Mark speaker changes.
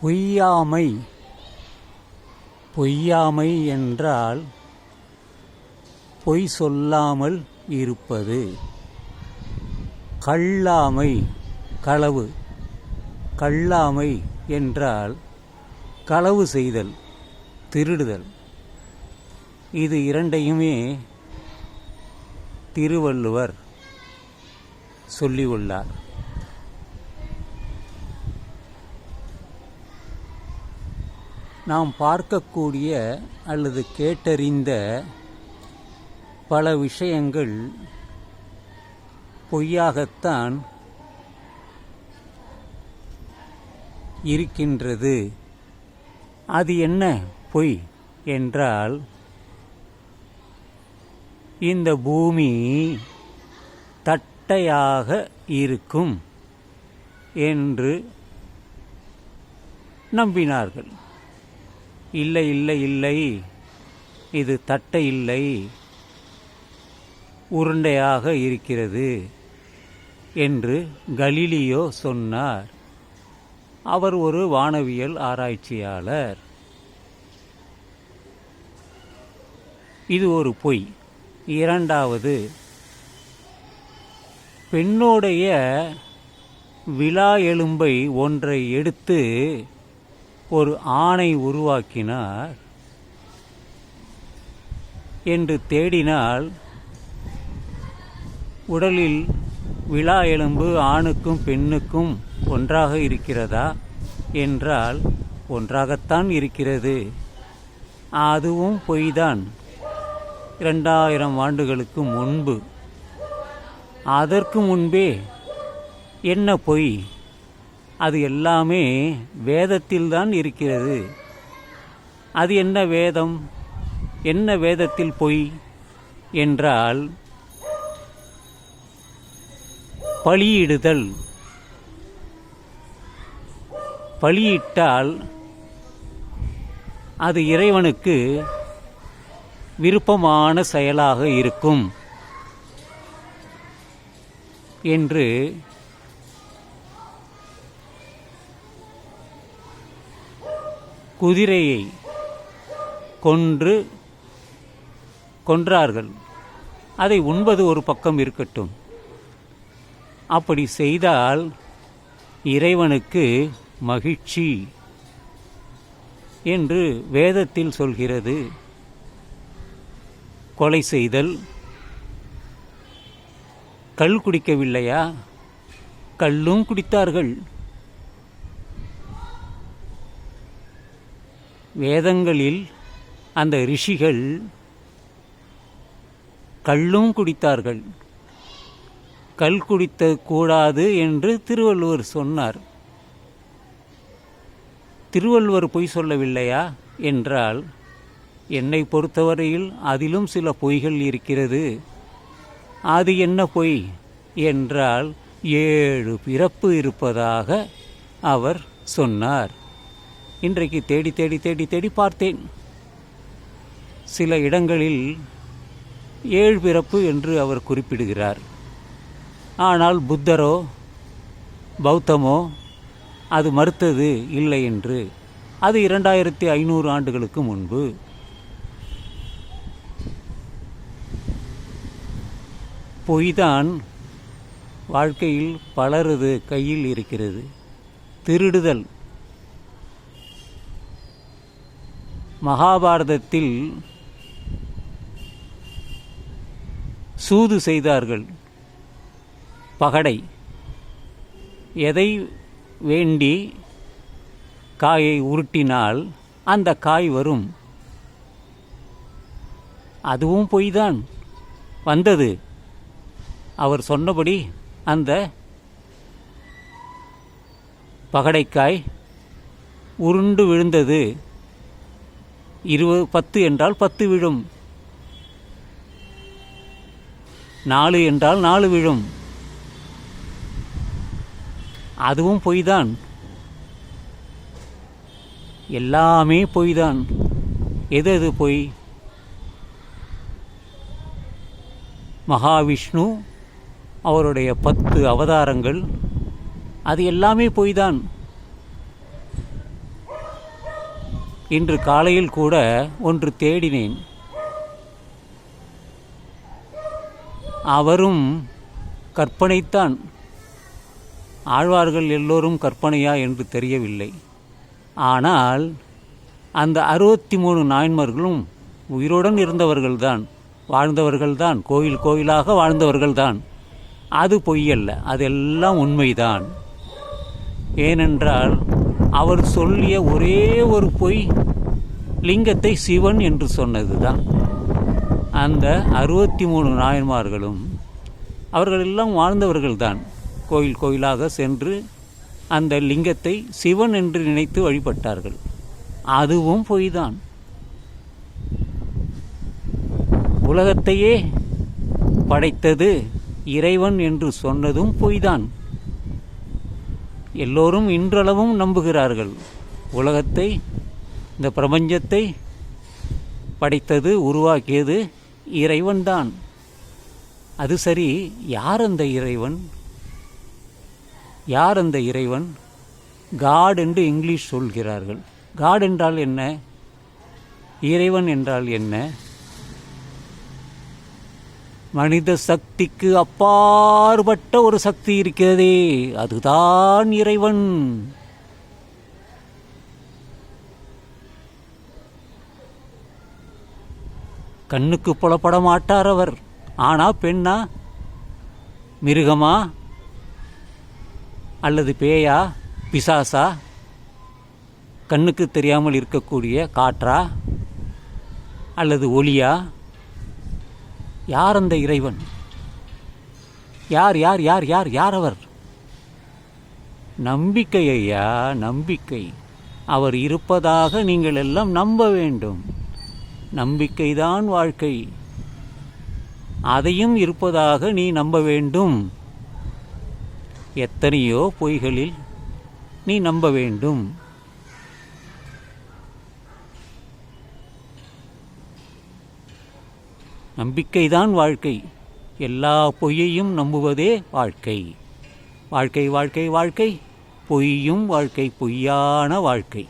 Speaker 1: பொய்யாமை பொய்யாமை என்றால் பொய் சொல்லாமல் இருப்பது. கள்ளாமை களவு. கள்ளாமை என்றால் களவு செய்தல் திருடுதல். இது இரண்டையுமே திருவள்ளுவர் சொல்லியுள்ளார். நாம் பார்க்கக்கூடிய அல்லது கேட்டறிந்த பல விஷயங்கள் பொய்யாகத்தான் இருக்கின்றது. அது என்ன பொய் என்றால் இந்த பூமி தட்டையாக இருக்கும் என்று நம்பினார்கள். இல்லை இல்லை இல்லை. இது தட்டை இல்லை. உருண்டையாக இருக்கிறது என்று கலீலியோ சொன்னார். அவர் ஒரு வானவியல் ஆராய்ச்சியாளர். இது ஒரு பொய். இரண்டாவது பெண்ணுடைய விழா எலும்பை ஒன்றை எடுத்து ஒரு ஆணை உருவாக்கினார் என்று தேடினால் உடலில் விழா எலும்பு ஆணுக்கும் பெண்ணுக்கும் ஒன்றாக இருக்கிறதா? என்றால் ஒன்றாகத்தான் இருக்கிறது. அதுவும் பொய்தான். இரண்டாயிரம் ஆண்டுகளுக்கு முன்பு. அதற்கு முன்பே என்ன பொய்? அது எல்லாமே வேதத்தில்தான் இருக்கிறது. அது என்ன வேதம்? என்ன வேதத்தில் பொய் என்றால் பலியிடுதல் பலியிட்டால் அது இறைவனுக்கு விருப்பமான செயலாக இருக்கும் என்று குதிரையை கொன்று கொன்றார்கள். அதை உண்பது ஒரு பக்கம் இருக்கட்டும். அப்படி செய்தால் இறைவனுக்கு மகிழ்ச்சி என்று வேதத்தில் சொல்கிறது. கொலை செய்தல். கல் குடிக்கவில்லையா? கல்லும் குடித்தார்கள். வேதங்களில் அந்த ரிஷிகள் கல்லும் குடித்தார்கள். கல் குடித்த கூடாது என்று திருவள்ளுவர் சொன்னார். திருவள்ளுவர் பொய் சொல்லவில்லையா என்றால் என்னை பொறுத்தவரையில் அதிலும் சில பொய்கள் இருக்கிறது. அது என்ன பொய் என்றால் ஏழு பிறப்பு இருப்பதாக அவர் சொன்னார். இன்றைக்கு தேடி தேடி தேடி தேடி பார்த்தேன். சில இடங்களில் ஏழு பிறப்பு என்று அவர் குறிப்பிடுகிறார். ஆனால் புத்தரோ பௌத்தமோ அது மறுத்தது இல்லை என்று அது இரண்டாயிரத்தி ஐநூறு ஆண்டுகளுக்கு முன்பு. பொய்தான் வாழ்க்கையில் பலரது கையில் இருக்கிறது. திருடுதல். மகாபாரதத்தில் சூது செய்தார்கள். பகடை. எதை வேண்டி காயை உருட்டினால் அந்த காய் வரும். அதுவும் பொய்தான். வந்தது. அவர் சொன்னபடி அந்த பகடைக்காய் உருண்டு விழுந்தது. இருபது பத்து என்றால் பத்து விழும். நாலு என்றால் நாலு விழும். அதுவும் பொய்தான். எல்லாமே பொய்தான். எது எது பொய்? மகாவிஷ்ணு அவருடைய பத்து அவதாரங்கள் அது எல்லாமே பொய்தான். இன்று காலையில் கூட ஒன்று தேடினேன். அவரும் கற்பனைத்தான். ஆழ்வார்கள் எல்லோரும் கற்பனையா என்று தெரியவில்லை. ஆனால் அந்த அறுபத்தி மூணு நாயன்மர்களும் உயிருடன் இருந்தவர்கள்தான் வாழ்ந்தவர்கள்தான் கோயில் கோயிலாக வாழ்ந்தவர்கள்தான். அது பொய்யல்ல அதெல்லாம் உண்மைதான். ஏனென்றால் அவர் சொல்லிய ஒரே ஒரு பொய் லிங்கத்தை சிவன் என்று சொன்னது தான் அந்த அறுபத்தி மூணு நாயன்மார்களும் அவர்கள் எல்லாம் வாழ்ந்தவர்கள்தான். கோயில் கோயிலாக சென்று அந்த லிங்கத்தை சிவன் என்று நினைத்து வழிபட்டார்கள். அதுவும் பொய்தான். உலகத்தையே படைத்தது இறைவன் என்று சொன்னதும் பொய்தான். எல்லோரும் இன்றளவும் நம்புகிறார்கள். உலகத்தை இந்த பிரபஞ்சத்தை படைத்தது உருவாக்கியது இறைவன்தான். அது சரி யார் அந்த இறைவன்? யார் அந்த இறைவன்? காட் என்று இங்கிலீஷ் சொல்கிறார்கள். காட் என்றால் என்ன? இறைவன் என்றால் என்ன? மனித சக்திக்கு அப்பாற்பட்ட ஒரு சக்தி இருக்கிறதே அதுதான் இறைவன். கண்ணுக்கு புலப்பட மாட்டார் அவர். ஆனா பெண்ணா? மிருகமா? அல்லது பேயா? பிசாசா? கண்ணுக்கு தெரியாமல் இருக்கக்கூடிய காற்றா? அல்லது ஒளியா? யார் அந்த இறைவன்? யார் யார் யார் யார் யார் அவர்? நம்பிக்கை ஐயா நம்பிக்கை. அவர் இருப்பதாக நீங்கள் எல்லாம் நம்ப வேண்டும். நம்பிக்கைதான் வாழ்க்கை. அதையும் இருப்பதாக நீ நம்ப வேண்டும். எத்தனையோ பொய்களில் நீ நம்ப வேண்டும். நம்பிக்கைதான் வாழ்க்கை. எல்லா பொய்யையும் நம்புவதே வாழ்க்கை. வாழ்க்கை வாழ்க்கை வாழ்க்கை. பொய்யும் வாழ்க்கை பொய்யான வாழ்க்கை.